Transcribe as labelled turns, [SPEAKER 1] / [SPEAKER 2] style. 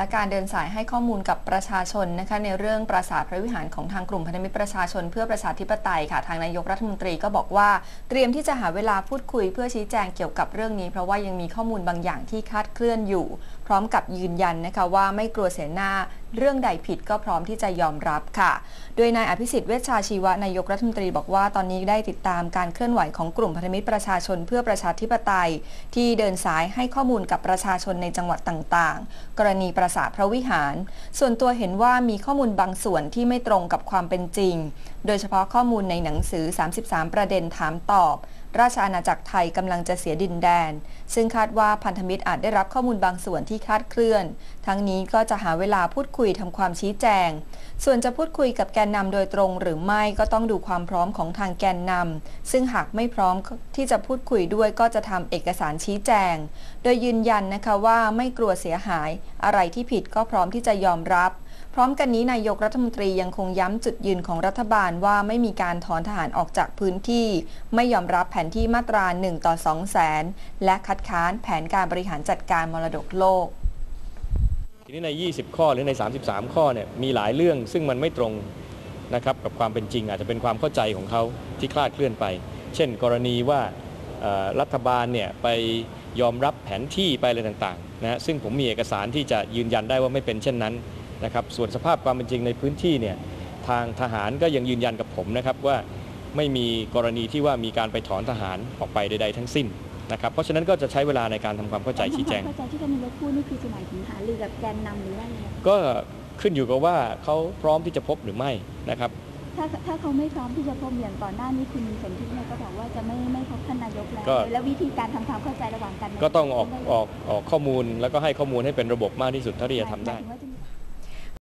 [SPEAKER 1] และการเดินสายให้ข้อมูลกับประชาชนนะคะในเรื่องปราสาทพระวิหารของทางกลุ่มพันธมิตรประชาชน เพื่อประชาธิปไตยค่ะทางนายกรัฐมนตรีก็บอกว่า เตรียมที่จะหาเวลาพูดคุยเพื่อชี้แจงเกี่ยวกับเรื่องนี้ เพราะว่ายังมีข้อมูลบางอย่างที่คลาดเคลื่อนอยู่ พร้อมกับยืนยันนะคะว่าไม่กลัวเสียหน้า เรื่องใดผิดก็พร้อมที่จะยอมรับค่ะ โดยนายอภิสิทธิ์เวชชาชีวะนายกรัฐมนตรีบอกว่าตอนนี้ได้ติดตามการเคลื่อนไหวของกลุ่มพันธมิตรประชาชนเพื่อประชาธิปไตย ที่เดินสายให้ข้อมูลกับประชาชนในจังหวัดต่างๆ กรณีปราสาทพระวิหาร ส่วนตัวเห็นว่ามีข้อมูลบางส่วนที่ไม่ตรงกับความเป็นจริง โดยเฉพาะข้อมูลในหนังสือ 33 ประเด็นถามตอบ ราชอาณาจักรไทยกำลังจะเสียดินแดน ซึ่งคาดว่าพันธมิตรอาจได้รับข้อมูลบางส่วนที่คาดเคลื่อน ทั้งนี้ก็จะหาเวลาพูดคุยทำความชี้แจง ส่วนจะพูดคุยกับแกนนำโดยตรงหรือไม่ก็ต้องดูความพร้อมของทางแกนนำซึ่งหากไม่พร้อมที่จะพูดคุยด้วยก็จะทำเอกสารชี้แจง โดยยืนยันนะคะว่าไม่กลัวเสียหาย อะไรที่ผิดก็พร้อมที่จะยอมรับ พร้อมกันนี้นายกรัฐมนตรียังคงย้ำจุดยืนของรัฐบาลว่าไม่มีการถอนทหารออกจากพื้นที่ ไม่ยอมรับแผนที่มาตรา 1 ต่อ 2 แสน และคัดค้านแผนการบริหารจัดการมรดกโลก
[SPEAKER 2] ทีนี้ใน 20 ข้อหรือใน 33 ข้อเนี่ยมีหลายเรื่องซึ่งมันไม่ตรงนะครับกับความเป็นจริง อาจจะเป็นความเข้าใจของเขาที่คลาดเคลื่อนไป เช่น กรณีว่ารัฐบาลเนี่ยไปยอมรับแผนที่ไปอะไรต่างๆนะซึ่งผมมีเอกสารที่จะยืนยันได้ว่าไม่เป็นเช่นนั้น นะครับส่วนสภาพความเป็นจริงในพื้นที่เนี่ยทางทหารก็ยังยืนยันกับผมนะครับว่าไม่มีกรณีที่ว่ามีการไปถอนทหารออกไปใดๆทั้งสิ้นนะครับเพราะฉะนั้นก็จะใช้เวลาในการทำความเข้าใจชี้แจง
[SPEAKER 3] เข้าใจที่ท่านนายกพูดนี่คือจะหมายถึงหารือกับแกนนำหรือว่าอะไรคะ
[SPEAKER 2] ก็ขึ้นอยู่กับว่าเขาพร้อมที่จะพบหรือไม่นะครับ
[SPEAKER 3] ถ้าถ้าเขาไม่พร้อมที่จะพบอย่างก่อนหน้านี้คุณสนธิเนี่ยก็บอกว่าจะไม่ไม่พบท่านนายกแล้ว
[SPEAKER 2] ก็
[SPEAKER 3] แล้ววิธีการทำความเข้าใจระหว่างกัน
[SPEAKER 2] ก็ต้องออกออกออกข้อมูลแล้วก็ให้ข้อมูลให้เป็นระบบมากที่สุดเท่าที่จะทำได้